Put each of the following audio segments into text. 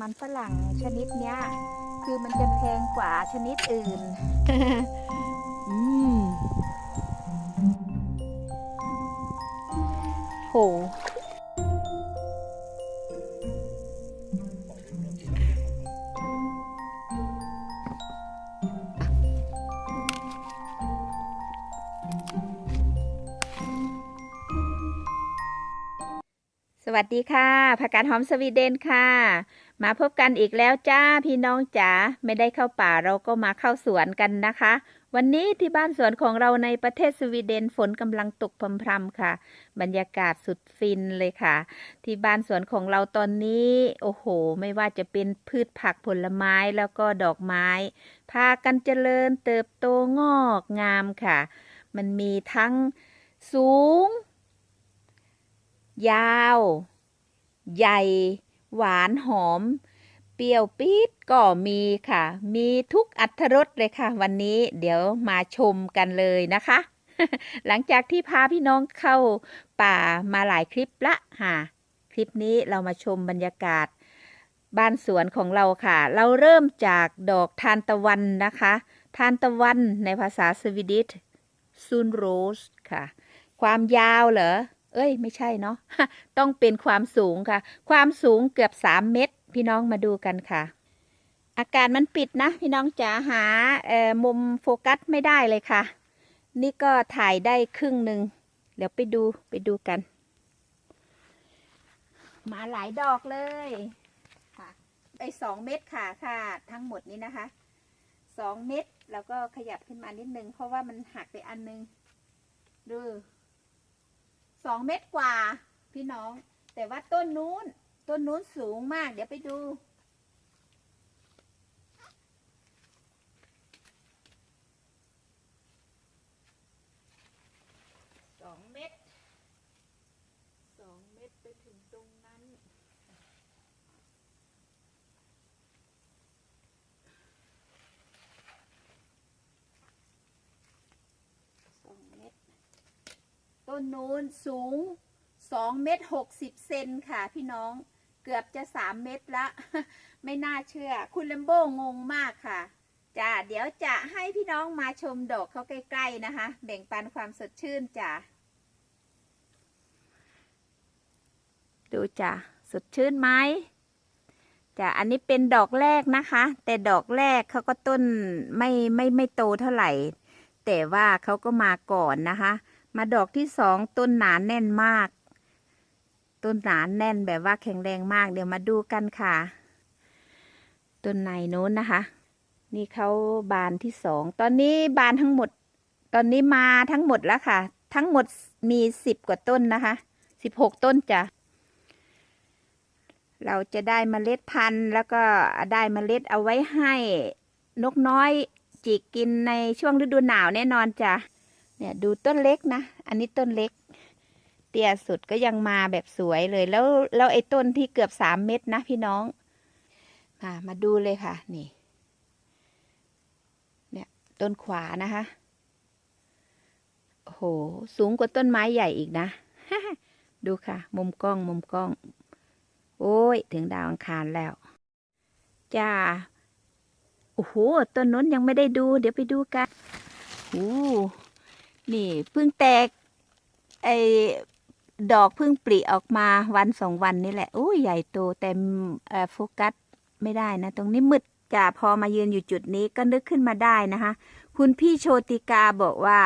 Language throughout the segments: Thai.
มันฝรั่งชนิดเนี้ย คือมันจะแพงกว่าชนิดอื่น อืมโห สวัสดีค่ะผักกาดหอมสวีเดนค่ะ มาพบกันอีกแล้วจ้าพี่น้องจ๋าไม่ได้เข้าป่าเราก็มาเข้าสวนกันนะคะ วันนี้ที่บ้านสวนของเราในประเทศสวีเดนฝนกำลังตกพรำๆค่ะ บรรยากาศสุดฟินเลยค่ะ ที่บ้านสวนของเราตอนนี้ โอ้โห ไม่ว่าจะเป็นพืชผักผลไม้แล้วก็ดอกไม้ พากันเจริญเติบโตงอกงามค่ะ มันมีทั้งสูง ยาว ใหญ่ หวานหอม เปรี้ยวปี๊ดก็มีค่ะ มีทุกอัตรสเลยค่ะ วันนี้เดี๋ยวมาชมกันเลยนะคะ หลังจากที่พาพี่น้องเข้าป่ามาหลายคลิปละค่ะ คลิปนี้เรามาชมบรรยากาศ บ้านสวนของเราค่ะ เราเริ่มจากดอกทานตะวันนะคะ ทานตะวันในภาษาสวีดิชซูนโรสค่ะ ความยาวเหรอ เอ้ย ไม่ใช่เนาะต้องเป็นความสูงค่ะ ความสูงเกือบสามเมตร พี่น้องมาดูกันค่ะ อากาศมันปิดนะ พี่น้องจ๋าหาเอ่อมุมโฟกัสไม่ได้เลยค่ะ นี่ก็ถ่ายได้ครึ่งหนึ่งเดี๋ยวไปดูไปดูกัน มาหลายดอกเลยค่ะไอสองเม็ดค่ะค่ะ ทั้งหมดนี้นะคะสองเม็ดแล้วก็ขยับขึ้นมานิดนึง เพราะว่ามันหักไปอันนึงดู สองเม็ดกว่า พี่น้อง แต่ว่าต้นนู้น ต้นนู้นสูงมาก เดี๋ยวไปดู สองเม็ด สองเม็ดไปถึงตรงนั้น สองเม็ด ต้นนู้นสูงสองเมตรหกสิบเซนค่ะพี่น้องเกือบจะสามเมตรละ ไม่น่าเชื่อ คุณเลมโบงงมากค่ะจ้าเดี๋ยวจะให้พี่น้องมาชมดอกเขาใกล้ๆนะคะ แบ่งปันความสดชื่นจ้าดูจ้ะสดชื่นไหมจ้ะอันนี้เป็นดอกแรกนะคะ แต่ดอกแรกเขาก็ต้นไม่ไม่ไม่โตเท่าไหร่ แต่ว่าเขาก็มาก่อนนะคะ มาดอกที่สองต้นหนานแน่นมาก ต้นหนานแน่นแบบว่าแข็งแรงมาก เดี๋ยวมาดูกันค่ะ ต้นในโน้นนะคะ นี่เขาบานที่สองตอนนี้บานทั้งหมด ตอนนี้มาทั้งหมดแล้วค่ะ ทั้งหมดมีสิบกว่าต้นนะคะสิบหกต้นจ้ะเราจะได้เมล็ดพันธุ์ แล้วก็ได้เมล็ดเอาไว้ให้นกน้อยจิกกินในช่วงฤดูหนาวแน่นอนจ้ะ เนี่ยดูต้นเล็กนะ อันนี้ต้นเล็ก เตี้ยสุดก็ยังมาแบบสวยเลย แล้วแล้วไอ้ต้นที่เกือบสามเม็ดนะพี่น้อง มามาดูเลยค่ะ นี่ เนี่ยต้นขวานะคะ โอ้โห สูงกว่าต้นไม้ใหญ่อีกนะ ดูค่ะ มุมกล้องมุมกล้อง โอ้ย ถึงดาวอังคารแล้ว จ้า โอ้โห ต้นน้นยังไม่ได้ดู เดี๋ยวไปดูกัน โอ้ นี่เพิ่งแตก ไอ้ดอกเพิ่งปริออกมาวันสองวันนี่แหละโอ้ยใหญ่โตแต่โฟกัสไม่ได้นะ ตรงนี้มืดจ้าพอมายืนอยู่จุดนี้ก็นึกขึ้นมาได้นะคะ คุณพี่โชติกาบอกว่า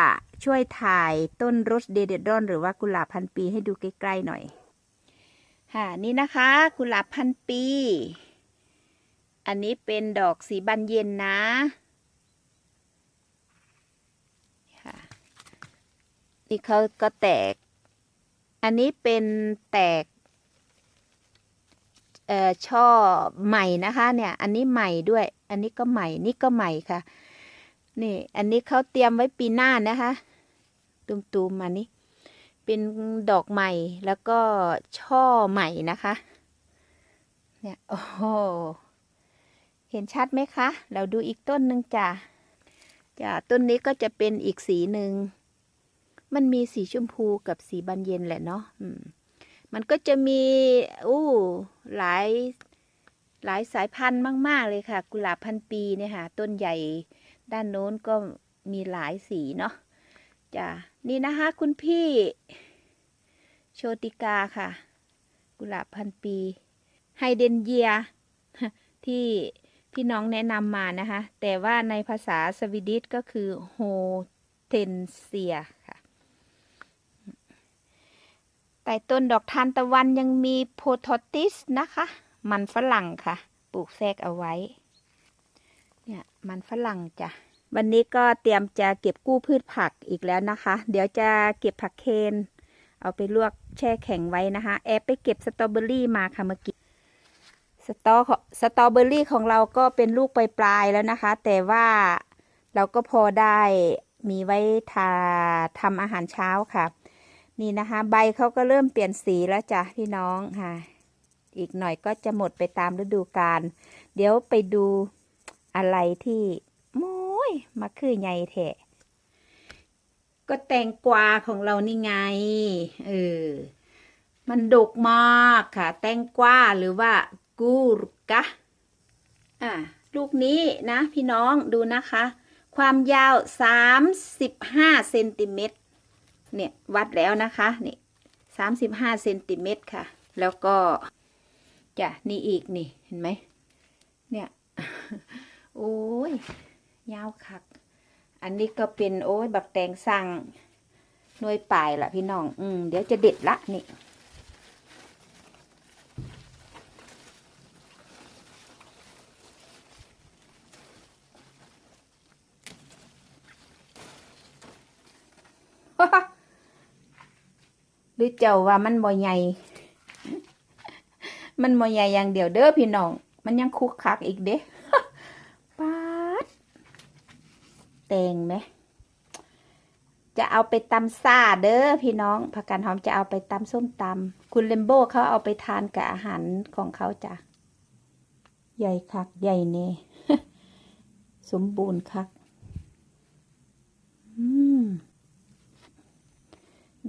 ช่วยถ่ายต้นโรสเดเดดอน หรือว่ากุหลาบพันปีให้ดูใกล้ๆหน่อย ค่ะ นี่นะคะ กุหลาบพันปี อันนี้เป็นดอกสีบานเย็นนะ นี่เขาก็แตก อันนี้เป็นแตกช่อใหม่นะคะ เนี่ย อันนี้ใหม่ด้วย อันนี้ก็ใหม่ นี่ก็ใหม่ค่ะ นี่ อันนี้เขาเตรียมไว้ปีหน้านะคะ ตุมๆมานี่เป็นดอกใหม่แล้วก็ช่อใหม่นะคะ เนี่ย โอ้โหเห็นชัดไหมคะ เราดูอีกต้นหนึ่งจ้ะจ้ะต้นนี้ก็จะเป็นอีกสีหนึ่ง มันมีสีชมพูกับสีบานเย็นแหละเนาะอืมมันก็จะมีอู้หลายหลายสายพันธุ์มาก ๆ เลยค่ะ กุหลาบพันปีเนี่ยค่ะ ต้นใหญ่ด้านโน้นก็มีหลายสีเนาะจ้ะนี่นะคะ คุณพี่โชติกาค่ะ กุหลาบพันปีไฮเดนเยีย ที่พี่น้องแนะนำมานะคะ แต่ว่าในภาษาสวีดิชก็คือโฮเทนเซียค่ะ ใต้ต้นดอกทานตะวันยังมีโพทอติสนะคะ มันฝรั่งค่ะ ปลูกแทรกเอาไว้ เนี่ยมันฝรั่งจ้ะ วันนี้ก็เตรียมจะเก็บกู้พืชผักอีกแล้วนะคะ เดี๋ยวจะเก็บผักเคน เอาไปลวกแช่แข็งไว้นะคะ แอบไปเก็บสตรอเบอรี่มาค่ะเมื่อกี้ สตอสตรอเบอรี่ของเราก็เป็นลูกปลายๆแล้วนะคะ แต่ว่าเราก็พอได้มีไว้ทาทำอาหารเช้าค่ะ นี่นะคะ ใบเขาก็เริ่มเปลี่ยนสีแล้วจ้ะพี่น้องค่ะ อีกหน่อยก็จะหมดไปตามฤดูกาลเดี๋ยวไปดูอะไรที่โม้ยมาคือไงแท้ก็แตงกวาของเรานี่ไง เออ มันดกมากค่ะ แตงกวาหรือว่า กูรกะ อะ ลูกนี้นะ พี่น้องดูนะคะ ความยาว 35เซนติเมตร เนี่ยวัดแล้วนะคะนี่สามสิบห้าเซนติเมตรค่ะ แล้วก็จ้ะนี่อีกนี่เห็นไหมเนี่ยโอ้ยยาวคัก อันนี้ก็เป็นโอ้ยบักแตงสั่งหน่วยปลายละพี่น้อง อืมเดี๋ยวจะเด็ดละนี่ หรือเจ้าว่ามันบ่ใหญ่ มันบ่ใหญ่อย่างเดียวเด้อพี่น้อง มันยังคุกคักอีกเด้ปาดแตงไหม จะเอาไปตำซาเด้อพี่น้องผักกาดหอมจะเอาไปตำส้มตำคุณเลมโบเขาเอาไปทานกับอาหารของเขาจ้ะ ใหญ่คักใหญ่เน่สมบูรณ์คัก อืม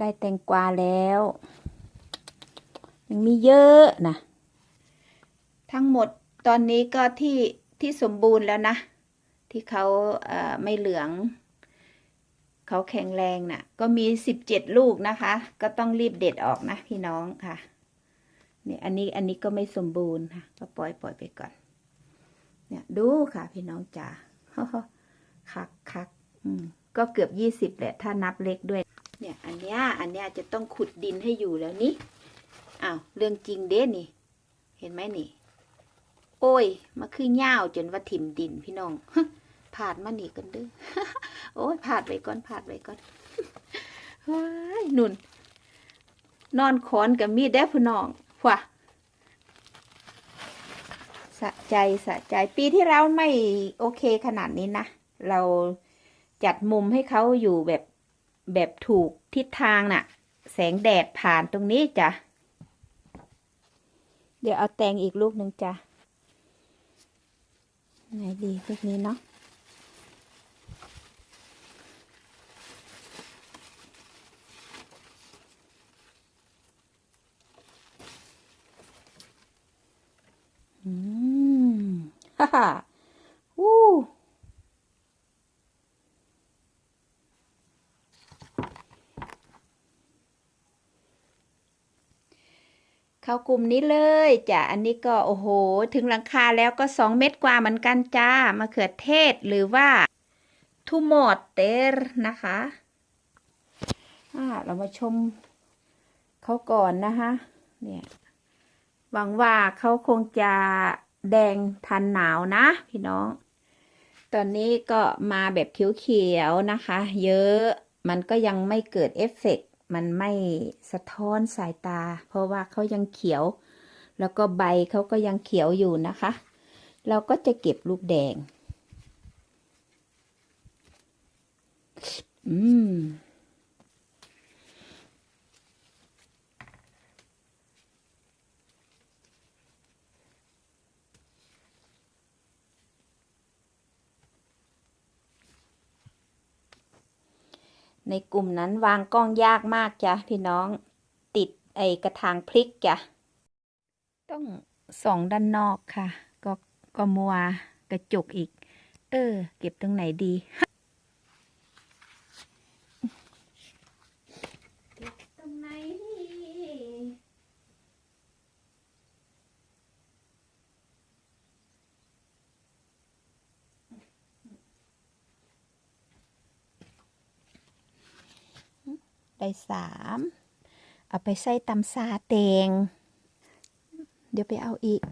ได้แตงกวาแล้ว ยังมีเยอะนะทั้งหมดตอนนี้ก็ที่ที่สมบูรณ์แล้วนะ ที่เขาเไม่เหลือง เขาแข็งแรงน่ะ ก็มีสิบเจ็ดลูกนะคะ ก็ต้องรีบเด็ดออกนะพี่น้องค่ะเนี่ยอันนี้อันนี้ก็ไม่สมบูรณ์ค่ะ ก็ปล่อยปล่อยไปก่อน เนี่ยดูค่ะพี่น้องจ๋าคักคักอืมก็เกือบยี่สิบแหละ ถ้านับเล็กด้วย เนี่ยอันเนี้ยอันเนี้ยจะต้องขุดดินให้อยู่แล้วนี่อ้าวเรื่องจริงเด้นี่ เห็นไหมนี่ โอ้ยมาคือเง่าจนว่าถิ่มดินพี่น้องผาดมาหนีกันเด้อโอ้ยผาดไวก่อนผาดไวก่อนว้ายนุ่น นอนขอนกับมีดได้พี่น้องว่ะสะใจสะใจปีที่แล้วไม่โอเคขนาดนี้นะ เราจัดมุมให้เขาอยู่แบบ แบบถูกทิศทางน่ะ แสงแดดผ่านตรงนี้จ้ะ เดี๋ยวเอาแตงอีกลูกหนึ่งจ้ะ ไหนดีลูกนี้เนาะอืม ฮ่าฮ่าวู้ เข้ากลุ่มนี้เลยจ้ะ อันนี้ก็โอ้โห ถึงหลังคาแล้วก็สองเม็ดกว่าเหมือนกันจ้ามะเขือเทศหรือว่าทูมอดเตอร์นะคะอ่าเรามาชมเขาก่อนนะคะ เนี่ย หวังว่าเขาคงจะแดงทันหนาวนะ พี่น้อง ตอนนี้ก็มาแบบเขียวๆนะคะ เยอะ มันก็ยังไม่เกิดเอฟเฟกต์ มันไม่สะท้อนสายตา เพราะว่าเขายังเขียว แล้วก็ใบเขาก็ยังเขียวอยู่นะคะ เราก็จะเก็บลูกแดง อืม ในกลุ่มนั้นวางกล้องยากมากจ้ะพี่น้องติดไอกระถางพริกจ้ะต้องสองด้านนอกค่ะ ก็ก็มัวกระจกอีก เออ เก็บตรงไหนดีเก็บตรงไหนดี ได้สามเอาไปใส่ตำซาเตง เดี๋ยวไปเอาอีก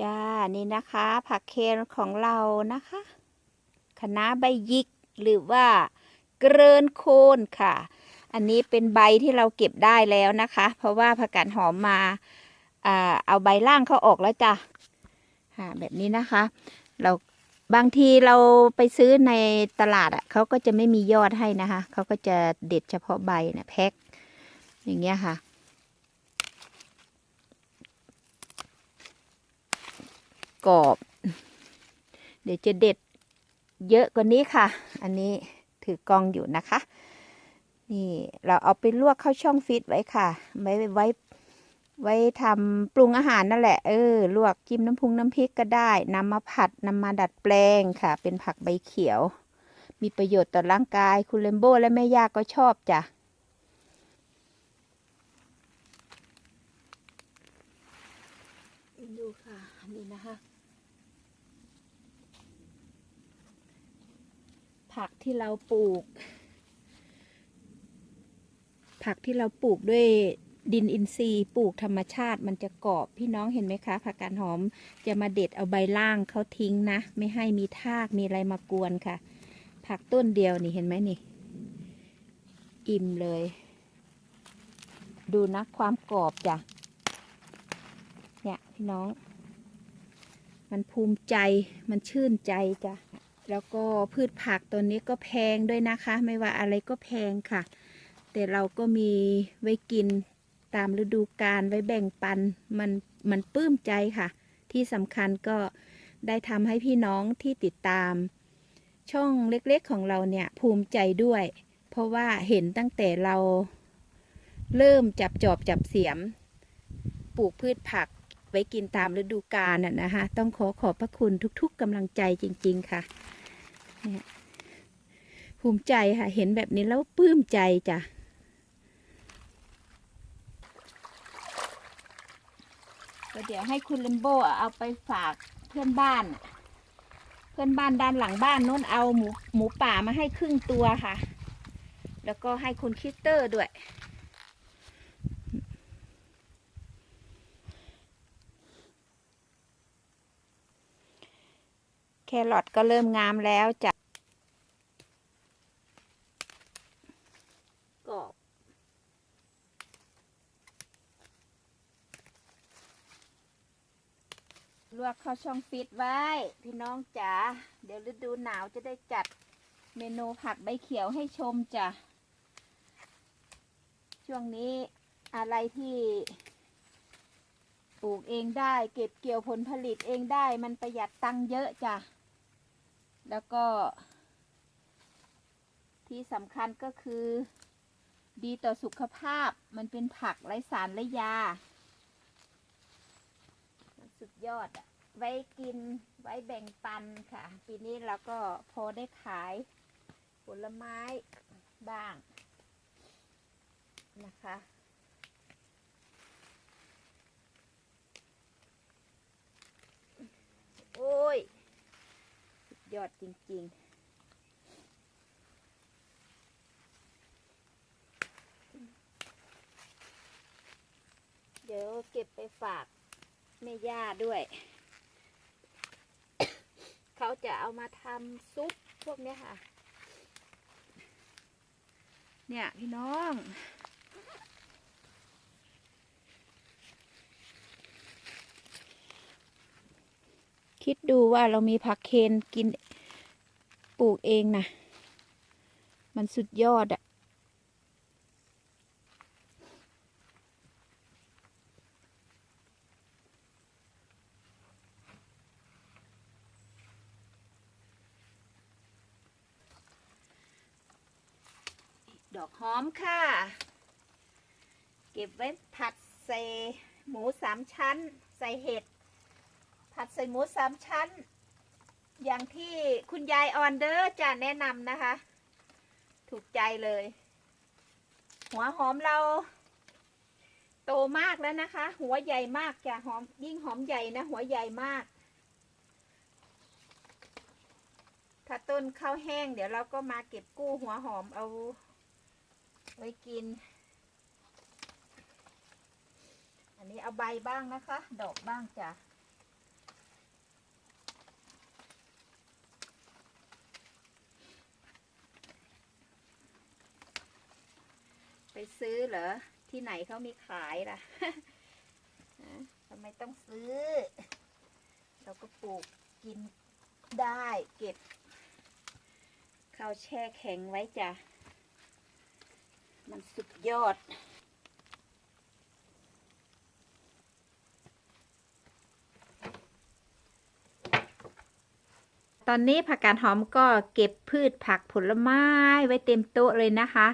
จ้า นี่นะคะ ผักเคนของเรานะคะคะน้าใบยิกหรือว่าเกรินโคนค่ะ อันนี้เป็นใบที่เราเก็บได้แล้วนะคะ เพราะว่าผักกาดหอมมาเอาใบล่างเขาออกแล้วจ้ะแบบนี้นะคะ เราบางทีเราไปซื้อในตลาดอะเขาก็จะไม่มียอดให้นะคะ เขาก็จะเด็ดเฉพาะใบนะแพ็คอย่างเงี้ยค่ะ กรอบ เดี๋ยวจะเด็ดเยอะกว่านี้ค่ะ อันนี้ถือกองอยู่นะคะ นี่เราเอาไปลวกเข้าช่องฟิตไว้ค่ะ ไว้ไว้ไว้ทำปรุงอาหารนั่นแหละ เออ ลวกจิ้มน้ำพุงน้ำพริกก็ได้นำมาผัดนำมาดัดแปลงค่ะ เป็นผักใบเขียว มีประโยชน์ต่อร่างกาย คุณเลมโบและแม่ย่าก็ชอบจ้ะ ดูค่ะ นี่นะคะ ผักที่เราปลูก ผักที่เราปลูกด้วยดินอินทรีย์ปลูกธรรมชาติมันจะกรอบพี่น้องเห็นไหมคะผักกาดหอมจะมาเด็ดเอาใบล่างเขาทิ้งนะ ไม่ให้มีทากมีอะไรมากวนค่ะ ผักต้นเดียวนี่เห็นไหมนี่ อิ่มเลย ดูนะความกรอบจ้ะเนี่ยพี่น้อง มันภูมิใจมันชื่นใจจ้ะ แล้วก็พืชผักตัวนี้ก็แพงด้วยนะคะ ไม่ว่าอะไรก็แพงค่ะ แต่เราก็มีไว้กินตามฤดูกาลไว้แบ่งปันมันมันปลื้มใจค่ะ ที่สำคัญก็ได้ทำให้พี่น้องที่ติดตาม ช่องเล็กๆของเราเนี่ยภูมิใจด้วย เพราะว่าเห็นตั้งแต่เราเริ่มจับจอบจับเสียม ปลูกพืชผักไว้กินตามฤดูกาลน่ะนะคะ ต้องขอขอบพระคุณทุกๆกำลังใจจริง ๆ ค่ะ เนี่ยภูมิใจค่ะ เห็นแบบนี้แล้วปลื้มใจจ้ะก็เดี๋ยวให้คุณลิมโบเอาไปฝากเพื่อนบ้าน เพื่อนบ้านด้านหลังบ้านน้นเอาหมูหมูป่ามาให้ครึ่งตัวค่ะ แล้วก็ให้คุณคิสเตอร์ด้วยแครอทก็เริ่มงามแล้วจ้ะกรอบลวกเข้า ช่องฟิตไว้ พี่น้องจ๋าเดี๋ยวฤดูหนาวจะได้จัดเมนูผักใบเขียวให้ชมจ้ะช่วงนี้อะไรที่ปลูกเองได้ เก็บเกี่ยวผลผลิตเองได้มันประหยัดตังค์เยอะจ้ะแล้วก็ ที่สำคัญก็คือ ดีต่อสุขภาพมันเป็นผักไร้สารและยา สุดยอดอะ ไว้กินไว้แบ่งปันค่ะ ปีนี้เราก็พอได้ขายผลไม้บ้างนะคะ โอ้ยสุดยอดจริง ๆ เดี๋ยวเก็บไปฝากแม่ย่าด้วย เขาจะเอามาทำซุปพวกนี้ค่ะ เนี่ยพี่น้อง คิดดูว่าเรามีผักเคนกินปลูกเองนะ มันสุดยอดอะ ด อกหอมค่ะ เก็บไว้ผัดใส่หมูสามชั้น ใส่เห็ด ผัดใส่หมูสามชั้น อย่างที่คุณยายออนเดอร์จะแนะนำนะคะ ถูกใจเลย หัวหอมเรา โตมากแล้วนะคะ หัวใหญ่มากจะหอมยิ่งหอมใหญ่นะ หัวใหญ่มาก ถ้าต้นข้าวแห้งเดี๋ยวเราก็มาเก็บกู้หัวหอมเอา ไว้กิน อันนี้เอาใบบ้างนะคะ ดอกบ้างจ้ะไปซื้อเหรอ ที่ไหนเขามีขายล่ะทำไมต้องซื้อ เราก็ปลูกกินได้เก็บข้าวแช่แข็งไว้จ้ะ มันสุดยอด ตอนนี้ผักกาดหอมก็เก็บพืชผักผลไม้ไว้เต็มโต๊ะเลยนะคะ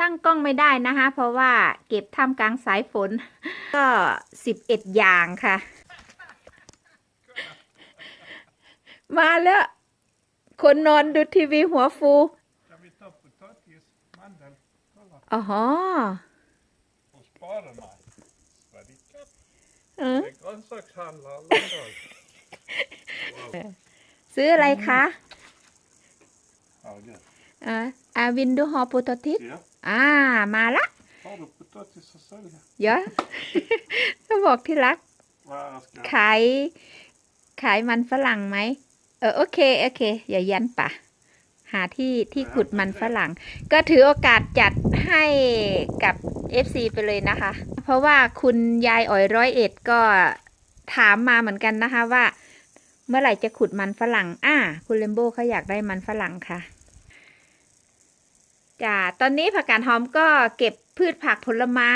ตั้งกล้องไม่ได้นะคะ เพราะว่าเก็บท่ามกลางสายฝน ก็สิบเอ็ดอย่างค่ะ มาแล้ว คนนอนดูทีวีหัวฟู mandel, kolla. อ๋อฮะ Och spara mig. Sverige. เออ Det är grönsakshandlare Lundahl. ซื้ออะไรคะ Ja, gud. อ่าอาวินดูฮอปูตทิส Ja. อ่า มาละ Har du potatis att sälja? เยอะ ก็บอกที่รัก Vad ska jag... ขาย ขายมันฝรั่งไหม เออ โอเค โอเค อย่ายันป่ะ หาที่ที่ขุดมันฝรั่ง ก็ถือโอกาสจัดให้กับ FC ไปเลยนะคะ เพราะว่าคุณยายอ๋อยร้อยเอ็ดก็ถามมาเหมือนกันนะคะว่า เมื่อไหร่จะขุดมันฝรั่ง อ่า คุณเลมโบเขาอยากได้มันฝรั่งค่ะจ้าตอนนี้ผักกาดหอมก็เก็บพืชผักผลไม้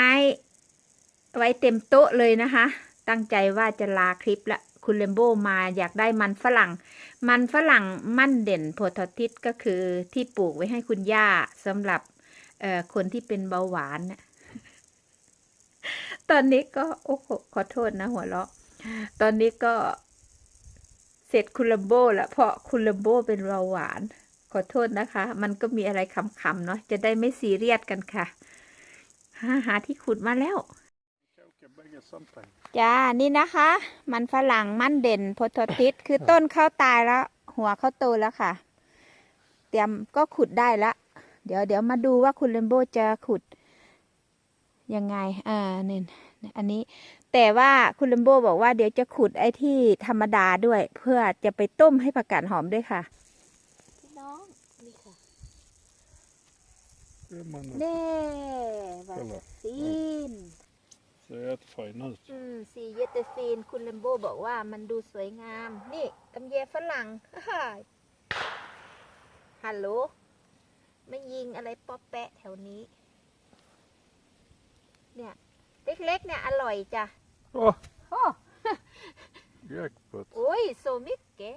ไว้เต็มโต๊ะเลยนะคะ ตั้งใจว่าจะลาคลิปละ คุณเลมโบมาอยากได้มันฝรั่ง มันฝรั่งมั่นเด่นโพธทิศก็คือที่ปลูกไว้ให้คุณย่าสำหรับคนที่เป็นเบาหวานน่ะตอนนี้ก็โอ้โหขอโทษนะหัวเราะ ตอนนี้ก็เสร็จคุณเลมโบล้วเพราะคุณเลมโบเป็นเบาหวาน ขอโทษนะคะ มันก็มีอะไรคำๆเนาะจะได้ไม่ซีเรียสกันค่ะหาหาที่ขุดมาแล้ว Koka bägge samtidigt. จ้า นี่นะคะ มันฝรั่งมันเด่นโพธทิศคือต้นเข้าตายแล้ว หัวเข้าโตแล้วค่ะ เตรียมก็ขุดได้ละ เดี๋ยวเดี๋ยวมาดูว่าคุณเลมโบจะขุด ยังไง อ่าเนี่ยอันนี้ แต่ว่าคุณเลมโบบอกว่าเดี๋ยวจะขุดไอ้ที่ธรรมดาด้วย เพื่อจะไปต้มให้ผักกาดหอมด้วยค่ะพี่น้องนี่ค่ะ Det är man เน่วัคซีน ser jättefin ut. อืมสีเยตซีนคุณเลมโบบอกว่ามันดูสวยงาม นี่ตำเยฝรั่งฮัลโหลไม่ยิงอะไรป๊อปแปะแถวนี้ เนี่ย เล็กๆ เนี่ย อร่อยจ้ะ โอ้ jackpot. โอ้ยโซมิกเก๋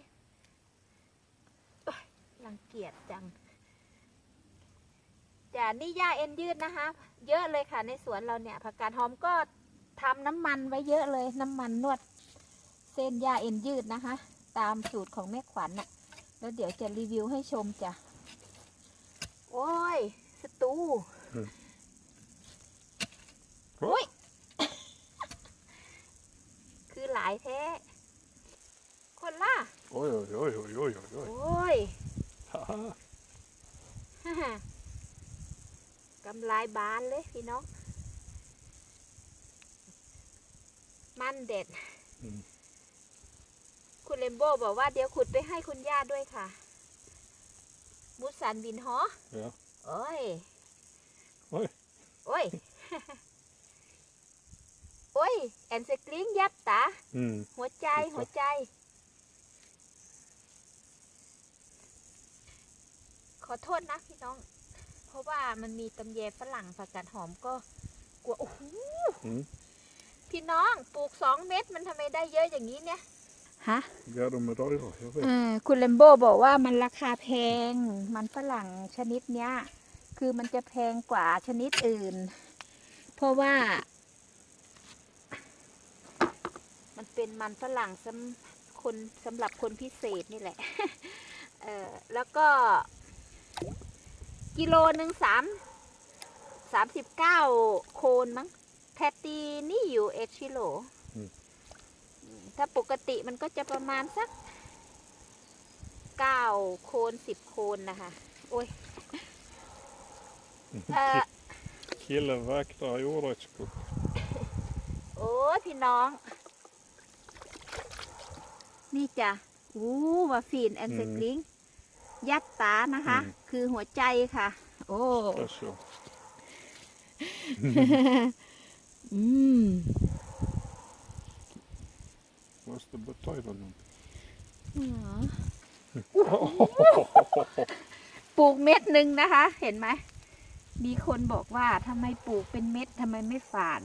รังเกียจจังจ้ะนี่หญ้าเอ็นยืดนะคะ เยอะเลยค่ะในสวนเราเนี่ยผักกาดหอมก็ ทำน้ำมันไว้เยอะเลย น้ำมันนวด เส้นหญ้าเอ็นยืดนะคะ ตามสูตรของแม่ขวัญน่ะ แล้วเดี๋ยวจะรีวิวให้ชมจ้ะ โอ้ย สตูโอ้ย คือหลายแท้ คนล่ะ Oj, oj, oj, oj, oj, oj, โอ oj. ้ย Haha. กำลายบานเลยพี่น้อง มันเด็ด อืม คุณเลมโบบอกว่าเดี๋ยวขุดไปให้คุณย่าด้วยค่ะ มุสันบินฮอ Ja. โอ้ย โอ้ย โอ้ย โอ้ย แอนสกลิงยับตา Mm. หัวใจหัวใจ ขอโทษนะพี่น้อง เพราะว่ามันมีตำแยฝรั่งผักกาดหอมก็ กลัวโอ้โห Mm. พี่น้องปลูกสองเม็ดมันทำไมได้เยอะอย่างนี้เนี่ยฮะ Ja, de är dyra, jag vet. คุณเลมโบบอกว่ามันราคาแพง มันฝรั่งชนิดเนี้ยคือคือมันจะแพงกว่าชนิดอื่น เพราะว่า มันเป็นมันฝรั่งสำคนสำหรับคนพิเศษนี่แหละ เออแล้วก็ กิโลหนึ่งสามสามสิบเก้าโคนมั้ง แพตตีนี่อยู่เอชิโลอืมอืมถ้าปกติมันก็จะประมาณสักเก้าโคนสิบโคนนะคะ โอ้ยเอ่อ Killen vaktar jordgubbsskog. โอ้ยพี่น้อง นี่จ้ะอู้วาฟีนแอนเซกลิงยัดตานะคะอืมคือหัวใจค่ะ โอ้ Alltså. อืม Måste betala något. ปลูกเม็ดหนึ่งนะคะ เห็นไหม มีคนบอกว่าทำไมปลูกเป็นเม็ดทำไมไม่ฝาน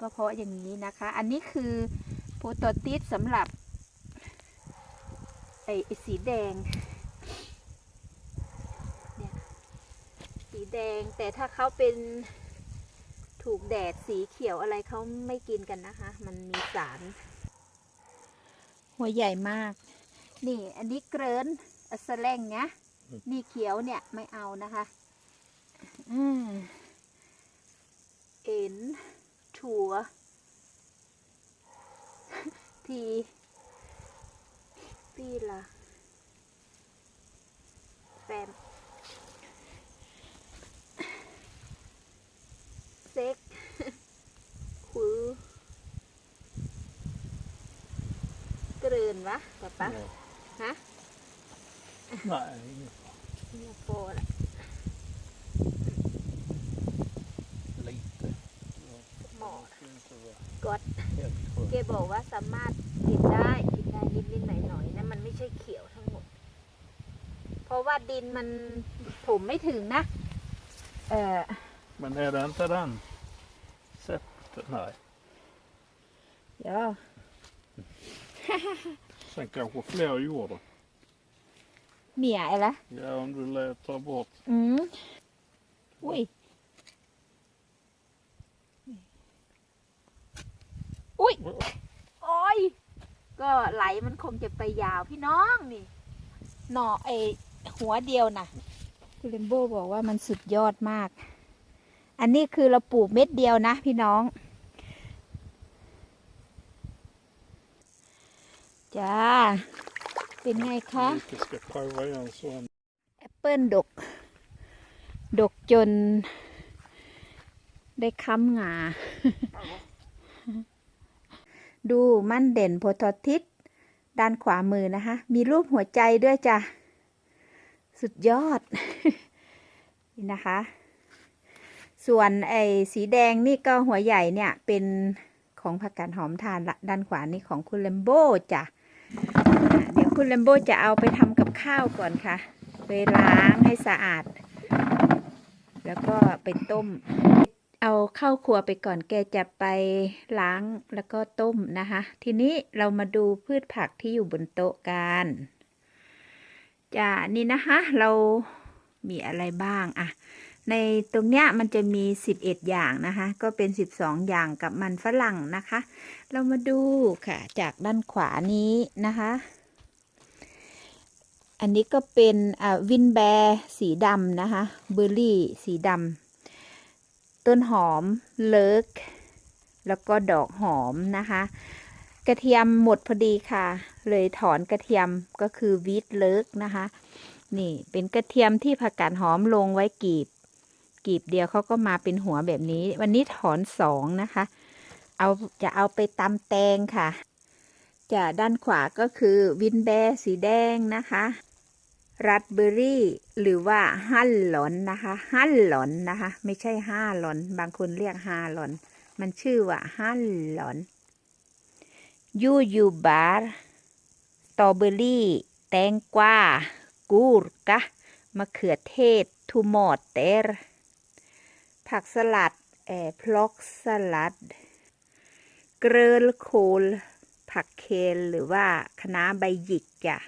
ก็เพราะอย่างนี้นะคะ อันนี้คือโพโตติสสำหรับไอ้ไอ้สีแดงเนี่ยสีแดงแต่ถ้าเขาเป็น ถูกแดดสีเขียวอะไรเขาไม่กินกันนะคะ มันมีสาร หัวใหญ่มาก นี่ อันนี้เกรินอัสแลงนะนี่เขียวเนี่ยไม่เอานะคะอืมเอ็นถั่ว ทีปีละแฟม เซ็กคุยเกรินวะป๊าป๊า Ja. ฮะ Nej, inget. เนี่ยโปรละ lite. หมอ Det ska inte vara กด helt เก skönt. บอกว่าสามารถกินได้กินได้นิดนิดหน่อยหน่อยๆนะมันไม่ใช่เขียวทั้งหมด เพราะว่าดินมันผมไม่ถึงนะ เออ Men är det inte den? Sätt Nej. เดี๋ยว Sen kanske fler jordar. เมียอะไรละ Ja, om du letar bort. อืมอุ้ยอุ้ยโอ้ย ก็ไหลมันคงจะไปยาวพี่น้องนี่ หน่อไอหัวเดียวนะคุณเลมโบบอกว่ามันสุดยอดมาก อันนี้คือเราปลูกเม็ดเดียวนะพี่น้อง จ้า เป็นไงคะแอปเปิลดก ดกจน ได้ค้ำงา ดูมั่นเด่นโพธทิศด้านขวามือนะคะ มีรูปหัวใจด้วยจ้ะ สุดยอด นี่นะคะ ส่วนไอ้สีแดงนี่ก็หัวใหญ่เนี่ยเป็นของผักกาดหอมทานละด้านขวานี่ของคุณเลมโบจ้ะเดี๋ยวคุณเลมโบจะเอาไปทำกับข้าวก่อนค่ะ ไปล้างให้สะอาด แล้วก็ไปต้ม เอาเข้าครัวไปก่อนแกจะไปล้างแล้วก็ต้มนะคะ ทีนี้เรามาดูพืชผักที่อยู่บนโต๊ะกันจ้านี่นะคะเรามีอะไรบ้างอะ ในตรงเนี้ยมันจะมี 11 อย่างนะคะ ก็เป็น 12 อย่างกับมันฝรั่งนะคะ เรามาดูค่ะ จากด้านขวานี้นะคะ อันนี้ก็เป็นวินแบร์สีดำนะคะ เบอร์รี่สีดำต้นหอมเลิก แล้วก็ดอกหอมนะคะ กระเทียมหมดพอดีค่ะ เลยถอนกระเทียมก็คือวีทเลิกนะคะ นี่เป็นกระเทียมที่ผักกาดหอมลงไว้กีบ กีบเดียวเขาก็มาเป็นหัวแบบนี้ วันนี้ถอนสองนะคะ เอาจะเอาไปตำแตงค่ะ จะด้านขวาก็คือวินแบร์สีแดงนะคะรัสเบอรี่ หรือว่าฮั่นหลอนนะคะฮั่นหลอนนะคะ ไม่ใช่ห้าหลอน บางคนเรียกฮาหลอน มันชื่อว่าฮั่นหลอนยูยูบาร์ตอเบอรี่ แตงกวากูรกะมะเขือเทศทูมอเตอร์ ผักสลัดแอพล็อกสลัด เกลือโคลผักเคลหรือว่าคะน้าใบหยิกจ้ะ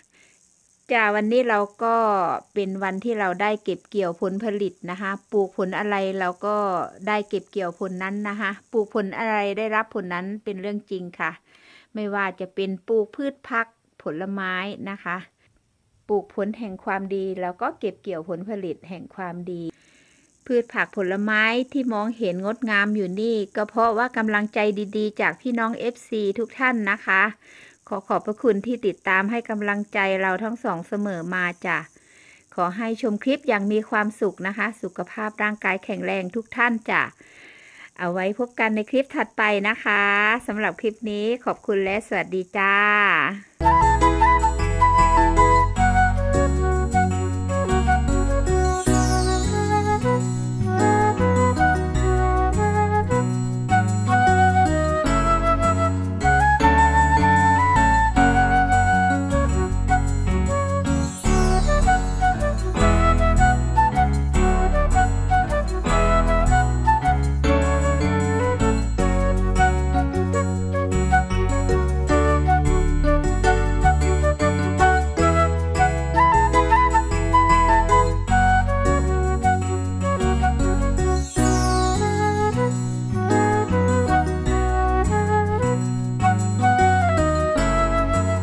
จ้าวันนี้เราก็เป็นวันที่เราได้เก็บเกี่ยวผลผลิตนะคะ ปลูกผลอะไรเราก็ได้เก็บเกี่ยวผลนั้นนะคะ ปลูกผลอะไรได้รับผลนั้นเป็นเรื่องจริงค่ะ ไม่ว่าจะเป็นปลูกพืชพักผลไม้นะคะ ปลูกผลแห่งความดี แล้วก็เก็บเกี่ยวผลผลิตแห่งความดี พืชผักผลไม้ที่มองเห็นงดงามอยู่นี่ ก็เพราะว่ากำลังใจดีๆ จากพี่น้อง FC ทุกท่านนะคะ ขอขอบพระคุณที่ติดตามให้กำลังใจเราทั้งสองเสมอมาจ้ะ ขอให้ชมคลิปอย่างมีความสุขนะคะ สุขภาพร่างกายแข็งแรงทุกท่านจ้ะ เอาไว้พบกันในคลิปถัดไปนะคะสำหรับคลิปนี้ขอบคุณและสวัสดีจ้า